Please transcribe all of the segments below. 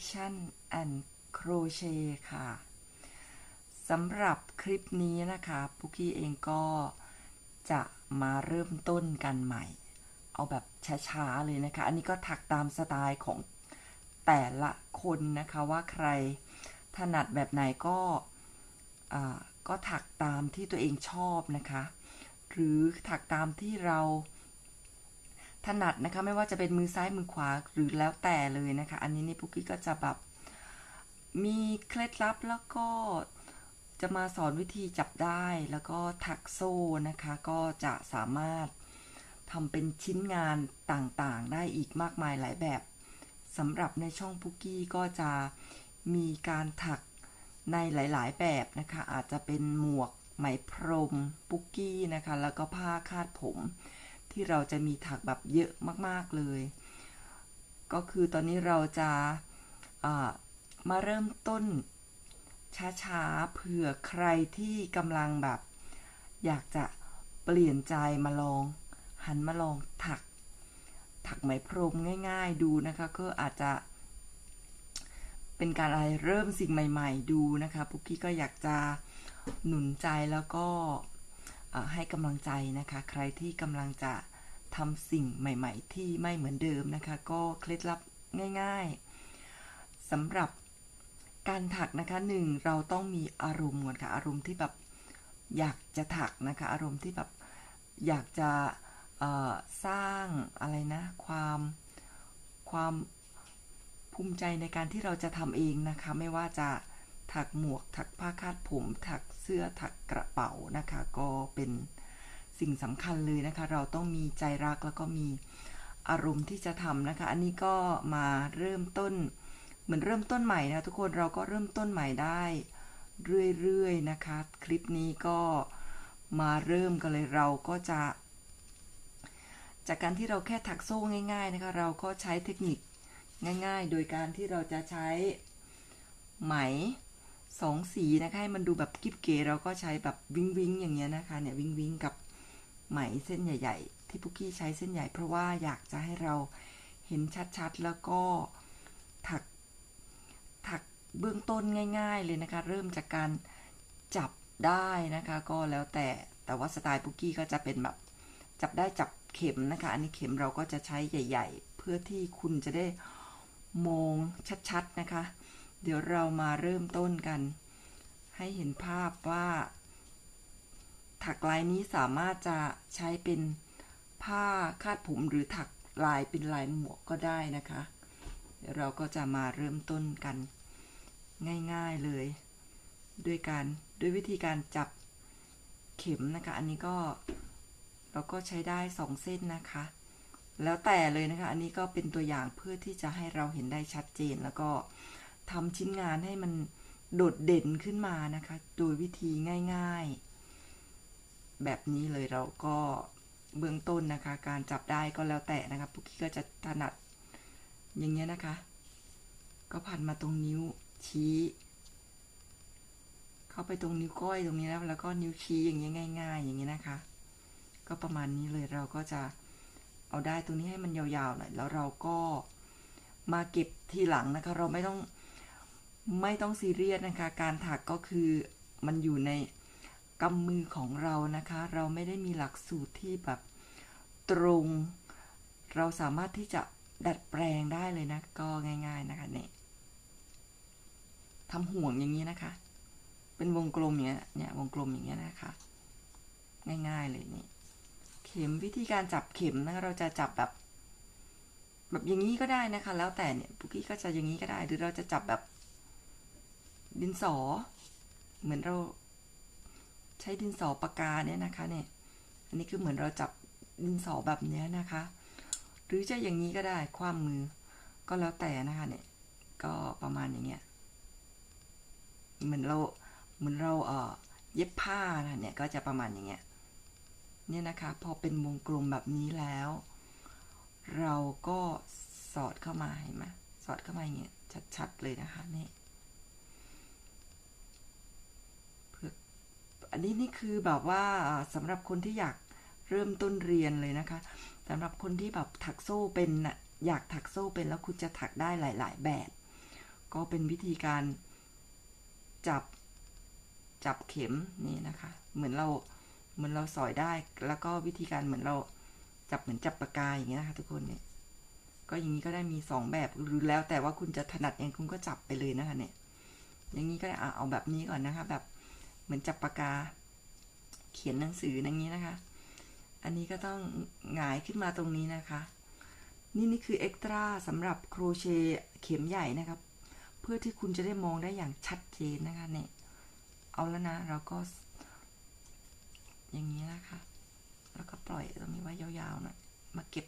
Collection and Crochet ค่ะสำหรับคลิปนี้นะคะปุกี้เองก็จะมาเริ่มต้นกันใหม่ เอาแบบช้าๆเลยนะคะ อันนี้ก็ถักตามสไตล์ของแต่ละคนนะคะว่าใครถนัดแบบไหนก็ก็ถักตามที่ตัวเองชอบนะคะ หรือถักตามที่เรา ถนัดนะคะไม่ว่าจะเป็นมือซ้ายมือขวาหรือแล้วแต่เลยนะคะ อันนี้นี่ปุกกี้ก็จะแบบมีเคล็ดลับแล้วก็จะมาสอนวิธีจับได้แล้วก็ถักโซ่นะคะ ก็จะสามารถทำเป็นชิ้นงานต่างๆ ได้อีกมากมายหลายแบบสำหรับในช่องปุกกี้ก็จะมีการถักในหลายๆ แบบนะคะ อาจจะเป็นหมวกไหมพรม ปุกกี้นะคะ แล้วก็ผ้าคาดผม ที่เราจะมีถักแบบเยอะมากๆเลย ก็คือตอนนี้เราจะามาเริ่มต้นช้าๆเผื่อใครที่กำลังแบบ อยากจะเปลี่ยนใจมาลอง หันมาลองถัก ถักไหมพรมง่าย ๆดูนะคะ ก็อาจจะเป็นการอะไรเริ่มสิ่งใหม่ ๆ ดูนะคะ ปุกกี้ก็อยากจะหนุนใจแล้วก็ ให้กำลังใจนะคะ ใครที่กำลังจะทำสิ่งใหม่ ๆ ที่ไม่เหมือนเดิมนะคะ ก็เคล็ดลับง่ายๆสำหรับการถักนะคะหนึ่งเราต้องมีอารมณ์ก่อนค่ะอารมณ์ที่แบบอยากจะถักนะคะ อารมณ์ที่แบบอยากจะสร้างอะไรนะความความภูมิใจในการที่เราจะทำเองนะคะ ไม่ว่าจะ ถักหมวก ถักผ้าคาดผม ถักเสื้อถักกระเป๋านะคะ ก็เป็นสิ่งสำคัญเลยนะคะ เราต้องมีใจรักแล้วก็มีอารมณ์ที่จะทำนะคะ อันนี้ก็มาเริ่มต้น เหมือนเริ่มต้นใหม่นะทุกคนเราก็เริ่มต้นใหม่ได้ เรื่อยๆนะคะ คลิปนี้ก็มาเริ่มกันเลยเราก็จะ จากการที่เราแค่ถักโซ่ง่าย ๆนะคะ เราก็ใช้เทคนิคง่าย ๆ โดยการที่เราจะใช้ไหม สองสีนะคะให้มันดูแบบกิ๊บเก๋เราก็ใช้แบบวิงวิงอย่างเงี้ยนะคะเนี่ยวิงวิงกับไหมเส้นใหญ่ ๆ ที่พุกกี้ใช้เส้นใหญ่ เพราะว่าอยากจะให้เราเห็นชัดๆ แล้วก็ถักถักเบื้องต้นง่าย ๆ เลยนะคะ เริ่มจากการจับได้นะคะ ก็แล้วแต่แต่ว่าสไตล์ปุกกี้ก็จะเป็นแบบจับได้จับเข็มนะคะ อันนี้เข็มเราก็จะใช้ใหญ่ ๆ เพื่อที่คุณจะได้มองชัดๆนะคะ เดี๋ยวเรามาเริ่มต้นกัน ให้เห็นภาพว่า ถักลายนี้สามารถจะใช้เป็นผ้าคาดผมหรือถักลายเป็นลายหมวกก็ได้นะคะ เดี๋ยวเราก็จะมาเริ่มต้นกัน ง่ายๆเลย ด้วยการด้วยวิธีการจับเข็มนะคะ อันนี้ก็เราก็ใช้ได้สองเส้นนะคะ แล้วแต่เลยนะคะ อันนี้ก็เป็นตัวอย่างเพื่อที่จะให้เราเห็นได้ชัดเจนแล้วก็ ทำชิ้นงานให้มันโดดเด่นขึ้นมานะคะ โดยวิธีง่าย ๆ แบบนี้เลยเราก็เบื้องต้นนะคะ การจับได้ก็แล้วแต่นะคะปุกกี้ก็จะถนัดอย่างเงี้ยนะคะ ก็ผ่านมาตรงนิ้วชี้ เข้าไปตรงนิ้วก้อยตรงนี้แล้วแล้วก็นิ้วชี้อย่างเงี้ยง่าย ๆ อย่างเงี้ยนะคะ ก็ประมาณนี้เลยเราก็จะเอาได้ตรงนี้ให้มันยาวๆหน่อยแล้วเราก็มาเก็บทีหลังนะคะ เราไม่ต้อง ไม่ต้องซีเรียสนะคะ การถักก็คือมันอยู่ในกำมือของเรานะคะ เราไม่ได้มีหลักสูตรที่แบบตรง เราสามารถที่จะดัดแปลงได้เลยนะ ก็ง่าย ๆนะคะเนี่ยทำห่วงอย่างนี้นะคะ เป็นวงกลมเนี้ย เนี่ยวงกลมอย่างเงี้ยนะคะ ง่ายๆเลยนี่ เข็มวิธีการจับเข็มนะคะเราจะจับแบบ แบบอย่างนี้ก็ได้นะคะ แล้วแต่เนี่ยปุกี้ก็จะอย่างนี้ก็ได้ หรือเราจะจับแบบ ดินสอ เหมือนเราใช้ดินสอปากกาเนี่ยนะคะเนี่ย อันนี้คือเหมือนเราจับดินสอแบบนี้นะคะ หรือจะอย่างนี้ก็ได้ความมือ ก็แล้วแต่นะคะเนี่ย ก็ประมาณอย่างเงี้ย เหมือนเรา เหมือนเราเอ่อเย็บผ้านะเนี่ยก็จะประมาณอย่างเงี้ย เนี่ยนะคะ พอเป็นวงกลมแบบนี้แล้ว เราก็สอดเข้ามาเห็นไหมสอดเข้ามาอย่างเงี้ยชัดๆเลยนะคะนี่เพื่อ อันนี้นี่คือแบบว่าสำหรับคนที่อยากเริ่มต้นเรียนเลยนะคะสำหรับคนที่แบบถักโซ่เป็นอยากถักโซ่เป็นแล้วคุณจะถักได้หลาย ๆ แบบ ก็เป็นวิธีการจับจับเข็มนี่นะคะ เหมือนเราเหมือนเราสอยได้ แล้วก็วิธีการเหมือนเราจับเหมือนจับปากกาอย่างเงี้ยนะคะทุกคนเนี่ยก็อย่างนี้ก็ได้มีสองแบบหรือแล้วแต่ว่าคุณจะถนัดยังคุณก็จับไปเลยนะคะเนี่ยอย่างนี้ก็ได้เอาแบบนี้ก่อนนะคะ แบบ เหมือนจับปากกา เขียนหนังสืออย่างนี้นะคะ อันนี้ก็ต้องหงายขึ้นมาตรงนี้นะคะ นี่นี่คือเอ็กตร้าสำหรับโครเชต์เข็มใหญ่นะครับ เพื่อที่คุณจะได้มองได้อย่างชัดเจนนะคะเนี่ยเอาแล้วนะเราก็ อย่างนี้นะคะ แล้วก็ปล่อยตรงนี้ไว้ยาวๆน่อยมาเก็บ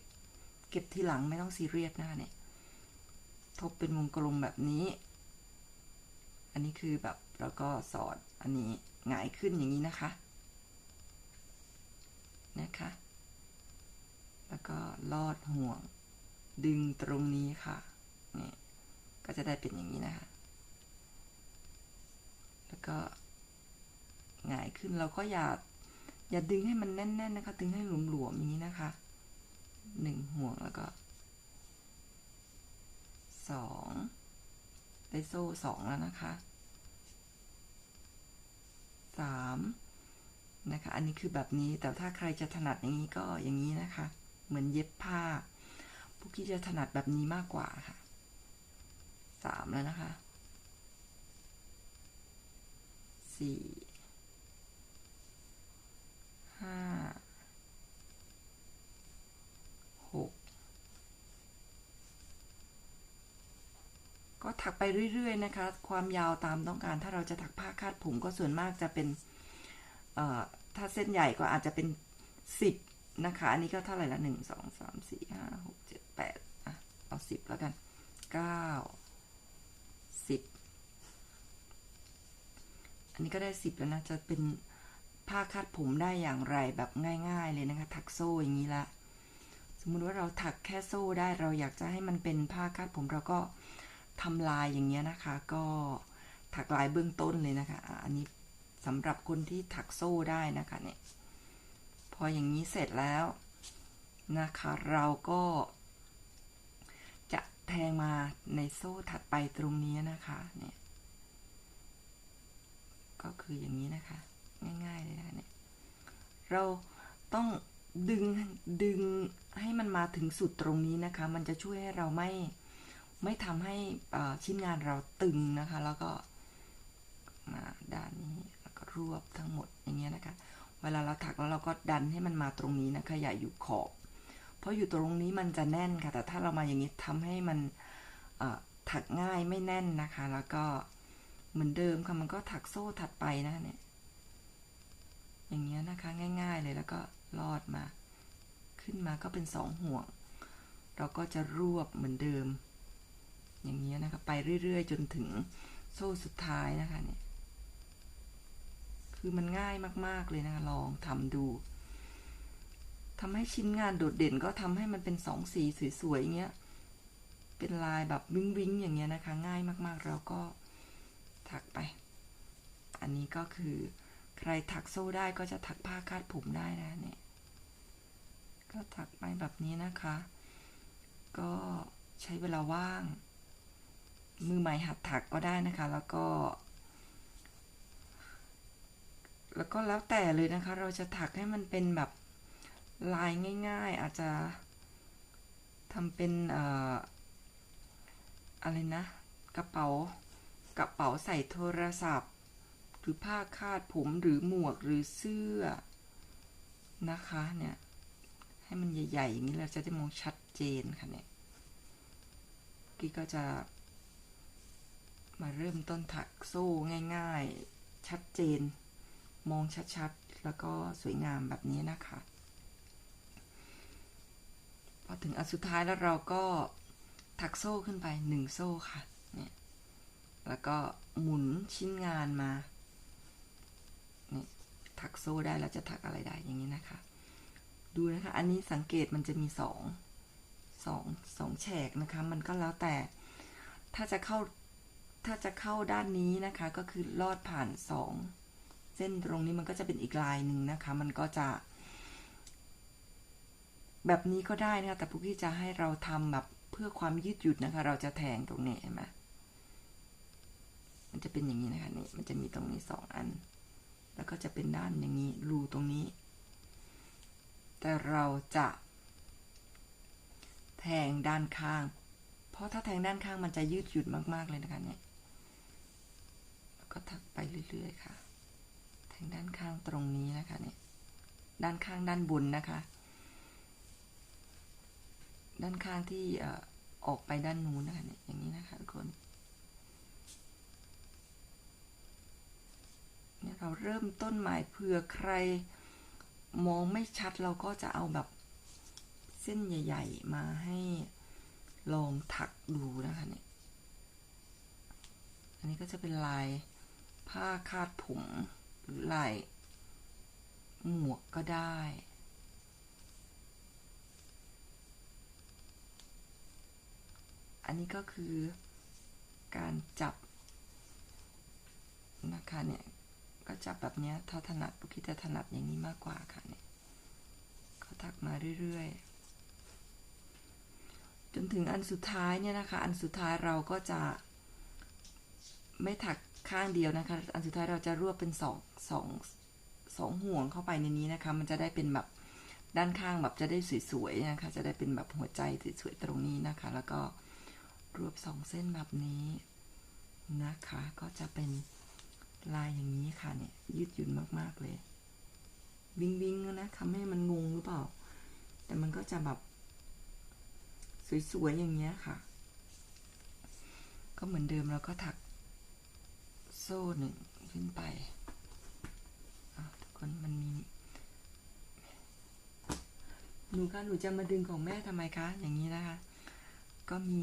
เก็บทีหลังไม่ต้องซีเรียสนะคะเนี่ยทบเป็นวงกลมแบบนี้ อันนี้คือแบบเราก็สอดอันนี้ หงายขึ้นอย่างนี้นะคะ นะคะ แล้วก็ลอดห่วง ดึงตรงนี้ค่ะ นี่ ก็จะได้เป็นอย่างนี้นะคะ แล้วก็หงายขึ้น เราก็อย่า อย่าดึงให้มันแน่น ๆ นะคะ ดึงให้หลวมๆอย่างนี้นะคะ หนึ่งห่วงแล้วก็สองได้โซ่สองแล้วนะคะ สามนะคะ อันนี้คือแบบนี้ แต่ถ้าใครจะถนัดอย่างนี้ก็อย่างนี้นะคะ เหมือนเย็บผ้าพวกที่จะถนัดแบบนี้มากกว่าค่ะสามแล้วนะคะสี่ห้า ก็ถักไปเรื่อยๆนะคะ ความยาวตามต้องการ ถ้าเราจะถักผ้าคาดผมก็ส่วนมากจะเป็นถ้าเส้นใหญ่ก็อาจจะเป็นสิบนะคะ อันนี้ก็เท่าไหร่ละหนึ่งสองสามสี่ห้าหกเจ็ดแปดอะเอาสิบแล้วกันเก้าสิบอันนี้ก็ได้สิบแล้วนะ จะเป็นผ้าคาดผมได้อย่างไรแบบง่าย ๆ เลยนะคะ ถักโซ่อย่างนี้ละ สมมุติว่าเราถักแค่โซ่ได้เราอยากจะให้มันเป็นผ้าคาดผมเราก็ ทำลายอย่างเงี้ยนะคะ ก็ถักลายเบื้องต้นเลยนะคะ อันนี้สำหรับคนที่ถักโซ่ได้นะคะเนี่ย พออย่างนี้เสร็จแล้วนะคะ เราก็จะแทงมาในโซ่ถัดไปตรงนี้นะคะเนี่ย ก็คืออย่างนี้นะคะ ง่ายๆเลยนะคะเนี่ย เราต้องดึงดึงให้มันมาถึงสุดตรงนี้นะคะ มันจะช่วยให้เราไม่ ไม่ทำให้ชิ้นงานเราตึงนะคะ แล้วก็มาด้านนี้แล้วก็รวบทั้งหมดอย่างเงี้ยนะคะ เวลาเราถักแล้วเราก็ดันให้มันมาตรงนี้นะคะอย่าอยู่ขอบ เพราะอยู่ตรงนี้มันจะแน่นค่ะ แต่ถ้าเรามาอย่างนี้ทำให้มันถักง่ายไม่แน่นนะคะ แล้วก็เหมือนเดิมค่ะมันก็ถักโซ่ถัดไปนะเนี่ยอย่างเงี้ยนะคะง่าย ๆ เลยแล้วก็ลอดมา ขึ้นมาก็เป็นสองห่วง เราก็จะรวบเหมือนเดิม อย่างเงี้ยนะคะไปเรื่อย ๆ จนถึงโซ่สุดท้ายนะคะเนี่ยคือมันง่ายมากๆเลยนะคะลองทำดูทำให้ชิ้นงานโดดเด่นก็ทำให้มันเป็นสองสีสวยๆอย่างเงี้ยเป็นลายแบบวิ้งวิ้งอย่างเงี้ยนะคะ ง่ายมากๆเราก็ถักไป อันนี้ก็คือใครถักโซ่ได้ก็จะถักผ้าคาดผมได้นะเนี่ยก็ถักไปแบบนี้นะคะ ก็ใช้เวลาว่าง มือใหม่หัดถักก็ได้นะคะ แล้วก็ แล้วก็แล้วแต่เลยนะคะ เราจะถักให้มันเป็นแบบลายง่าย ๆ อาจจะทำเป็นอออะไรนะ กระเป๋ากระเป๋าใส่โทรศัพท์ หรือผ้าคาดผมหรือหมวกหรือเสื้อนะคะเนี่ยให้มันใหญ่ๆอย่างนี้เราจะได้มองชัดเจนค่ะเนี่ยกี้ก็จะ มาเริ่มต้นถักโซ่ง่าย ๆ ชัดเจน มองชัดๆ แล้วก็สวยงามแบบนี้นะคะ พอถึงอันสุดท้ายแล้วเราก็ถักโซ่ขึ้นไปหนึ่งโซ่ค่ะ เนี่ย แล้วก็หมุนชิ้นงานมานี่ถักโซ่ได้แล้วจะถักอะไรได้อย่างนี้นะคะ ดูนะคะ อันนี้สังเกตมันจะมีสองสองสองแฉกนะคะ มันก็แล้วแต่ ถ้าจะเข้า ถ้าจะเข้าด้านนี้นะคะก็คือลอดผ่านสองเส้นตรงนี้มันก็จะเป็นอีกลายหนึ่งนะคะ มันก็จะ แบบนี้ก็ได้นะคะแต่ปุกี้จะให้เราทำแบบเพื่อความยืดหยุ่นนะคะ เราจะแทงตรงนี้เห็นไหมมันจะเป็นอย่างนี้นะคะนี่มันจะมีตรงนี้สองอัน แล้วก็จะเป็นด้านอย่างนี้รูตรงนี้ แต่เราจะแทงด้านข้าง เพราะถ้าแทงด้านข้างมันจะยืดหยุ่นมาก ๆ เลยนะคะเนี่ย เรื่อยๆค่ะแทงด้านข้างตรงนี้นะคะเนี่ย ด้านข้างด้านบนนะคะ ด้านข้างที่เอ่อออกไปด้านนู้นนะคะเนี่ย อย่างนี้นะคะทุกคนเนี่ยเราเริ่มต้นใหม่เผื่อใครมองไม่ชัดเราก็จะเอาแบบเส้นใหญ่ ๆ มาให้ลองถักดูนะคะเนี่ย อันนี้ก็จะเป็นลาย ผ้าคาดผมหรือลายหมวกก็ได้ อันนี้ก็คือการจับนะคะเนี่ยก็จับแบบเนี้ยถ้าถนัดปุกกี้จะถนัดอย่างนี้มากกว่าค่ะเนี่ยก็ถักมาเรื่อยๆ จนถึงอันสุดท้ายเนี่ยนะคะ อันสุดท้ายเราก็จะไม่ถัก ข้างเดียวนะคะ อันสุดท้ายเราจะรวบเป็นสองสองสองห่วงเข้าไปในนี้นะคะ มันจะได้เป็นแบบด้านข้างแบบจะได้สวยๆนะคะ จะได้เป็นแบบหัวใจสวยๆตรงนี้นะคะ แล้วก็รวบสองเส้นแบบนี้นะคะ ก็จะเป็นลายอย่างนี้ค่ะเนี่ยยืดหยุ่นมากๆเลย วิงวิงนะทำให้มันงงหรือเปล่า แต่มันก็จะแบบสวยๆอย่างเงี้ยค่ะ ก็เหมือนเดิมเราก็ถัก โซ่หนึ่งขึ้นไปทุกคนมันมีหนูคะหนูจะมาดึงของแม่ทำไมคะ อย่างนี้นะคะ ก็มี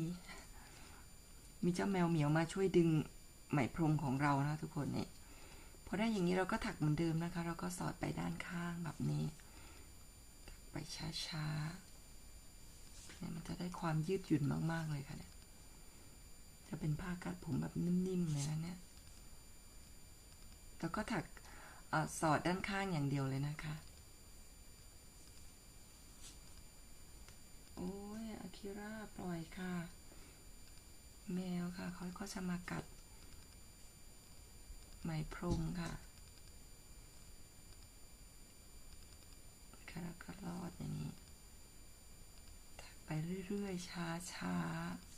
มีเจ้าแมวเหมียวมาช่วยดึงไหมพรมของเรานะทุกคนเนี่ยพอได้อย่างนี้เราก็ถักเหมือนเดิมนะคะ เราก็สอดไปด้านข้างแบบนี้ ไปช้าๆเนี่ยมันจะได้ความยืดหยุ่นมากๆเลยค่ะเนี่ยจะเป็นผ้ากัดผมแบบนิ่มๆเลยนะเนี่ย แล้วก็ถักอสอดด้านข้างอย่างเดียวเลยนะคะ โอ้ยอาคิราปล่อยค่ะ แมวค่ะ เขาก็จะมากัด ไหมพรมค่ะค่ะแล้วก็รอดอย่างนี้ ถักไปเรื่อยๆ ช้าๆ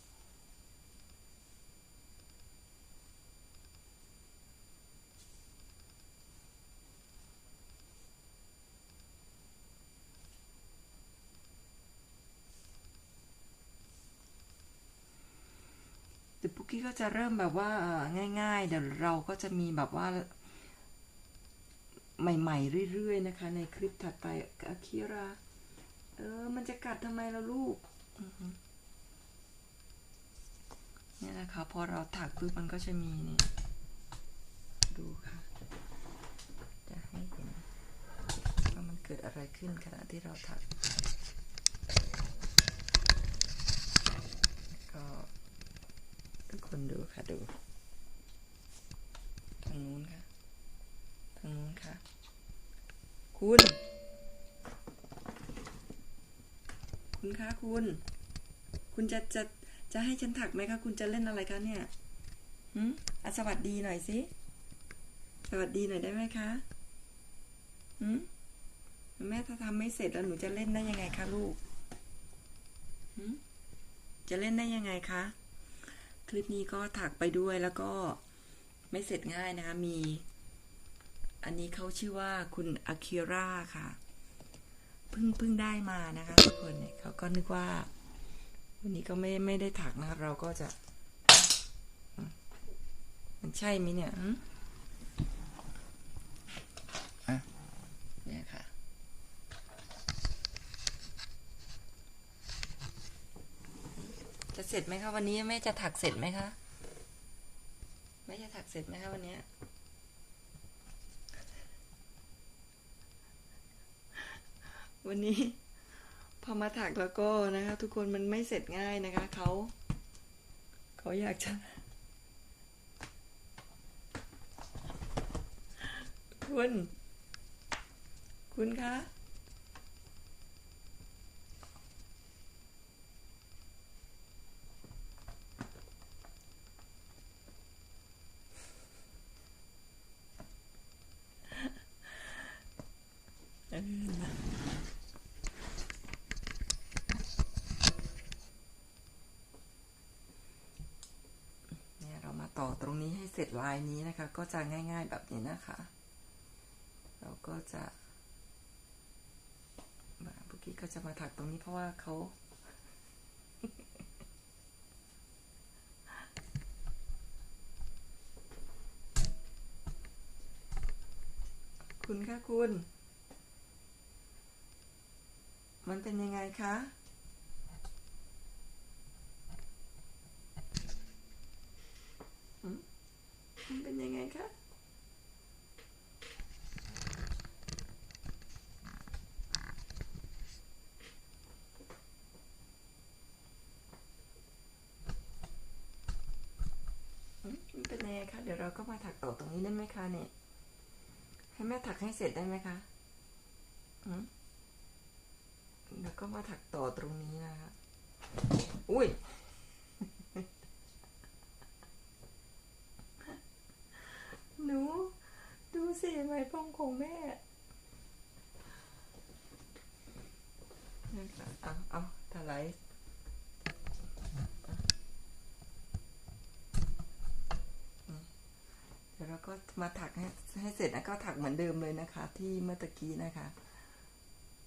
เดี๋ยวปุ๊กกี้ก็จะเริ่มแบบว่าง่าย ๆ เดี๋ยวเราก็จะมีแบบว่า ใหม่ ๆ เรื่อย ๆ นะคะ ในคลิปถัดไปอาคิราเออ มันจะกัดทำไมล่ะลูกเนี่ยนะคะพอเราถักปุ๊บมันก็จะมีนี่ดูค่ะ จะให้เห็นว่ามันเกิดอะไรขึ้นขณะที่เราถักทุก คนดูค่ะดู ทางนู้นค่ะ ทางนู้นค่ะ คุณ คุณคะคุณ คุณจะจะจะให้ฉันถักไหมคะ คุณจะเล่นอะไรคะเนี่ยหืมอสวัสดีหน่อยสิ สวัสดีหน่อยได้ไหมคะหืมแม่ถ้าทำไม่เสร็จแล้วหนูจะเล่นได้ยังไงคะลูกหืมจะเล่นได้ยังไงคะ คลิปนี้ก็ถักไปด้วยแล้วก็ไม่เสร็จง่ายนะคะมี อันนี้เขาชื่อว่าคุณอาคิราค่ะเพิ่งเพิ่งได้มานะคะทุกคนเนี่ยเขาก็นึกว่า วันนี้ก็ไม่ไม่ได้ถักนะคะเราก็จะ มันใช่ไหมเนี่ยหืมอะเนี่ยค่ะ จะเส ร็จไหมคะวันนี้แม่จะถักเสร็จไหมคะแม่จะถักเสร็จไหมคะวันนี้วันนี้พอมาถักแล้วก็นะคะ ทุกคนมันไม่เสร็จง่ายนะคะเขาเขาอยากจะคุณ คุณคะ เนี่ยเรามาต่อตรงนี้ให้เสร็จ ลายนี้นะคะ ก็จะง่าย ๆแบบนี้นะคะ เราก็จะมาเมื่อกี้ก็จะมาถักตรงนี้เพราะว่าเขาคุณคะคุณ มันเป็นยังไงคะ มันเป็นยังไงคะอืมมันเป็นยังไงคะ เดี๋ยวเราก็มาถักต่อตรงนี้ได้ไหมคะเนี่ย ให้แม่ถักให้เสร็จได้ไหมคะอืมเดี๋ยวก็มาถักต่อตรงนี้นะคะ อุ้ย หนู ดู สิไหมพองของแม่นะคะเอาเอาถลายเดี๋ยวเราก็มาถักให้ให้เสร็จนะก็ถักเหมือนเดิมเลยนะคะ ที่เมื่อตะกี้นะคะ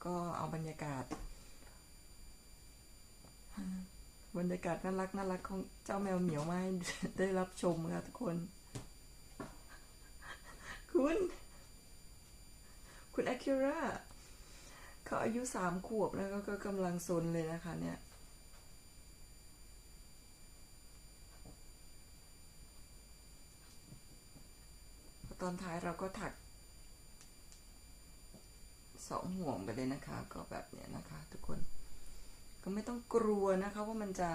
ก็เอาบรรยากาศ บรรยากาศน่ารักน่ารักของเจ้าแมวเหมียวมาให้ได้รับชมค่ะทุกคน คุณ คุณอาคิระเขาอายุสามขวบแล้วก็ก็กำลังซนเลยนะคะเนี่ยตอนท้ายเราก็ถักสองห่วงไปเลยนะคะ ก็แบบเนี้ยนะคะ ทุกคน ก็ไม่ต้องกลัวนะคะว่ามันจะ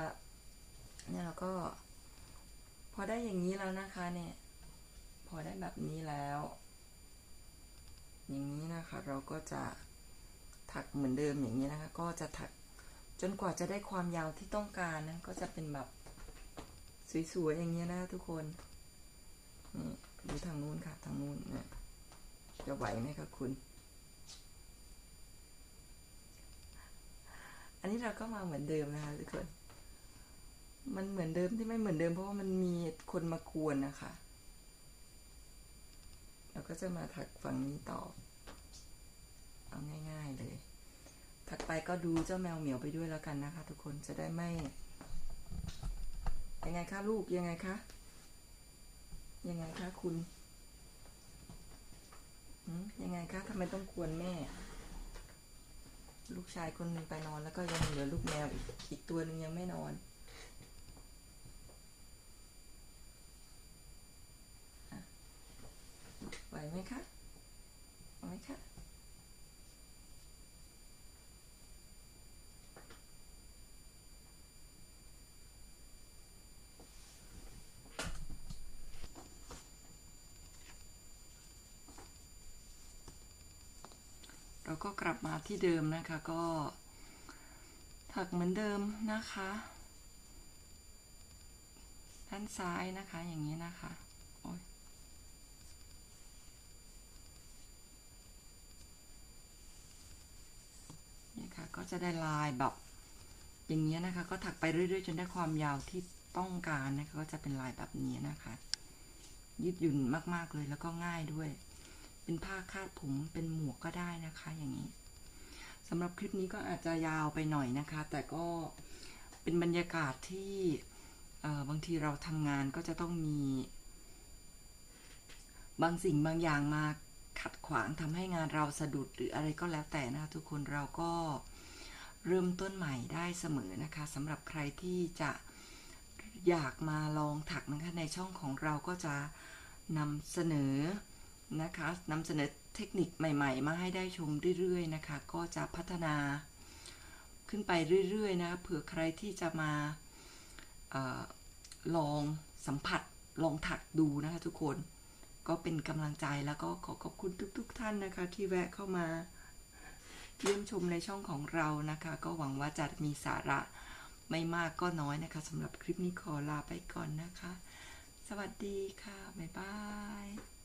เนี่ยเราก็ พอได้อย่างนี้แล้วนะคะเนี่ย พอได้แบบนี้แล้ว อย่างนี้นะคะ เราก็จะถักเหมือนเดิมอย่างนี้นะคะ ก็จะถักจนกว่าจะได้ความยาวที่ต้องการนะ ก็จะเป็นแบบสวยๆอย่างเงี้นะทุกคนนี่ดูทางนู้นค่ะ ทางนู้นเนี่ยจะไหวไหมคะคุณ อันนี้เราก็มาเหมือนเดิมนะคะทุกคน มันเหมือนเดิมที่ไม่เหมือนเดิมเพราะว่ามันมีคนมากวนนะคะ เราก็จะมาถักฝั่งนี้ต่อ เอาง่าย ๆ เลย ถักไปก็ดูเจ้าแมวเหมียวไปด้วยแล้วกันนะคะ ทุกคนจะได้ไม่ ยังไงคะลูกยังไงคะ ยังไงคะคุณยังไงคะทำไมต้องกวนแม่ ลูกชายคนหนึ่งไปนอนแล้วก็ยังเหลือลูกแมวอีกอีกตัวหนึ่งยังไม่นอนอะ ไหวไหมคะไหวไหมคะเราก็กลับมาที่เดิมนะคะก็ถักเหมือนเดิมนะคะ ด้านซ้ายนะคะอย่างนี้นะคะโอ้ยนี่ค่ะ ก็ จะได้ลายแบบ อย่างนี้ยนะคะ ก็ถักไปเรื่อยๆ จนได้ความยาวที่ต้องการนะคะ ก็จะเป็นลายแบบนี้นะคะ ยืดหยุ่นมากๆเลยแล้วก็ง่ายด้วย เป็นผ้าคาดผมเป็นหมวกก็ได้นะคะ อย่างนี้สำหรับคลิปนี้ก็อาจจะยาวไปหน่อยนะคะ แต่ก็เป็นบรรยากาศที่บางทีเราทำงานก็จะต้องมี บางสิ่งบางอย่างมาขัดขวางทำให้งานเราสะดุดหรืออะไรก็แล้วแต่นะคะทุกคนเราก็ เริ่มต้นใหม่ได้เสมอนะคะสำหรับใครที่จะอยากมาลองถักนะคะในช่องของเราก็จะนำเสนอนะคะนำเสนอเทคนิคใหม่ ๆ มาให้ได้ชมเรื่อยๆนะคะ ก็จะพัฒนาขึ้นไปเรื่อยๆนะเผื่อใครที่จะมาออลองสัมผัสลองถักดูนะคะทุกคนก็เป็นกำลังใจแล้วก็ขอขอบคุณทุก ๆ ท่านนะคะที่แวะเข้ามา เยี่ยมชมในช่องของเรานะคะ ก็หวังว่าจะมีสาระไม่มากก็น้อยนะคะสำหรับคลิปนี้ขอลาไปก่อนนะคะ สวัสดีค่ะ บ๊ายบาย